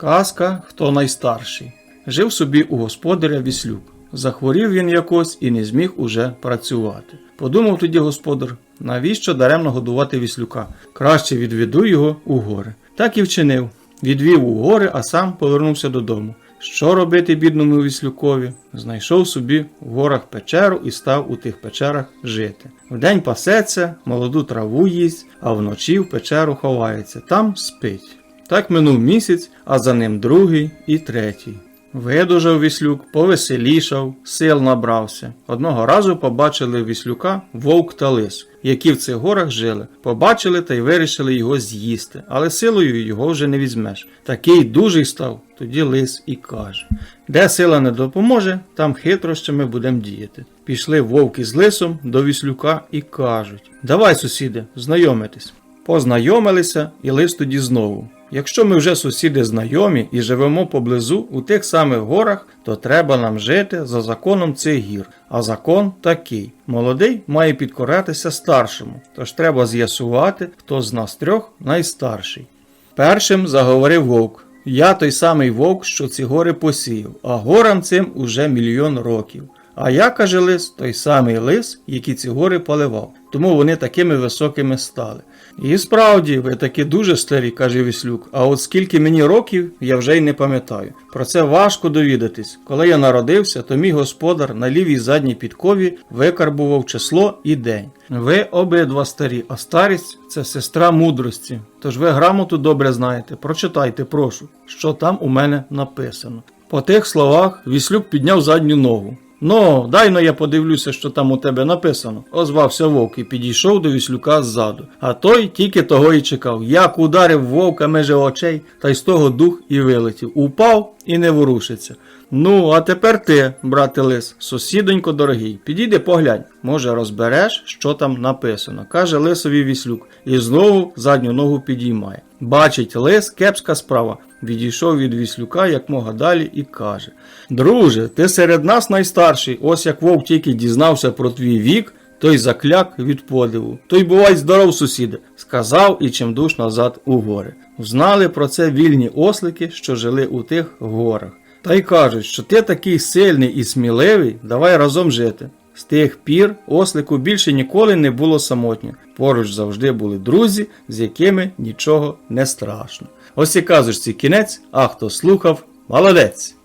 Казка хто найстарший. Жив собі у господаря віслюк. Захворів він якось і не зміг уже працювати. Подумав тоді господар, навіщо даремно годувати віслюка? Краще відведу його у гори. Так і вчинив. Відвів у гори, а сам повернувся додому. Що робити бідному віслюкові? Знайшов собі в горах печеру і став у тих печерах жити. Вдень пасеться, молоду траву їсть, а вночі в печеру ховається, там спить. Так минув місяць, а за ним другий і третій. Видужав віслюк, повеселішав, сил набрався. Одного разу побачили віслюка вовк та лис, які в цих горах жили. Побачили та й вирішили його з'їсти, але силою його вже не візьмеш. Такий дужий став, тоді лис і каже: Де сила не допоможе, там хитрощами будемо діяти. Пішли вовки з лисом до віслюка і кажуть: Давай, сусіди, знайомитись. Познайомилися, і лис тоді знову. Якщо ми вже сусіди знайомі і живемо поблизу у тих самих горах, то треба нам жити за законом цих гір. А закон такий: молодий має підкорятися старшому, тож треба з'ясувати, хто з нас трьох найстарший. Першим заговорив вовк. Я той самий вовк, що ці гори посіяв, а горам цим уже мільйон років. А я, каже лис, той самий лис, який ці гори поливав, тому вони такими високими стали. І справді, ви таки дуже старі, каже Віслюк, а от скільки мені років, я вже й не пам'ятаю. Про це важко довідатись. Коли я народився, то мій господар на лівій задній підкові викарбував число і день. Ви обидва старі, а старість це сестра мудрості. Тож ви грамоту добре знаєте. Прочитайте, прошу, що там у мене написано. По тих словах Віслюк підняв задню ногу. Ну, дай но я подивлюся, що там у тебе написано, озвався вовк і підійшов до віслюка ззаду. А той тільки того і чекав, як ударив вовка меже очей, та й з того дух і вилетів. Упав і не ворушиться. Ну, а тепер ти, брате лис, сусідонько дорогий, підійди поглянь, може розбереш, що там написано, каже лисові віслюк, і знову задню ногу підіймає. Бачить лис, кепська справа. Відійшов від віслюка як мога далі і каже: Друже, ти серед нас найстарший, ось як вовк тільки дізнався про твій вік, той закляк від подиву. Той бувай здоров, сусіде, сказав і чимдуж назад у гори. Знали про це вільні ослики, що жили у тих горах. Та й кажуть, що ти такий сильний і сміливий, давай разом жити. З тих пір ослику більше ніколи не було самотньо. Поруч завжди були друзі, з якими нічого не страшно. Ось і казочці кінець, а хто слухав, молодець!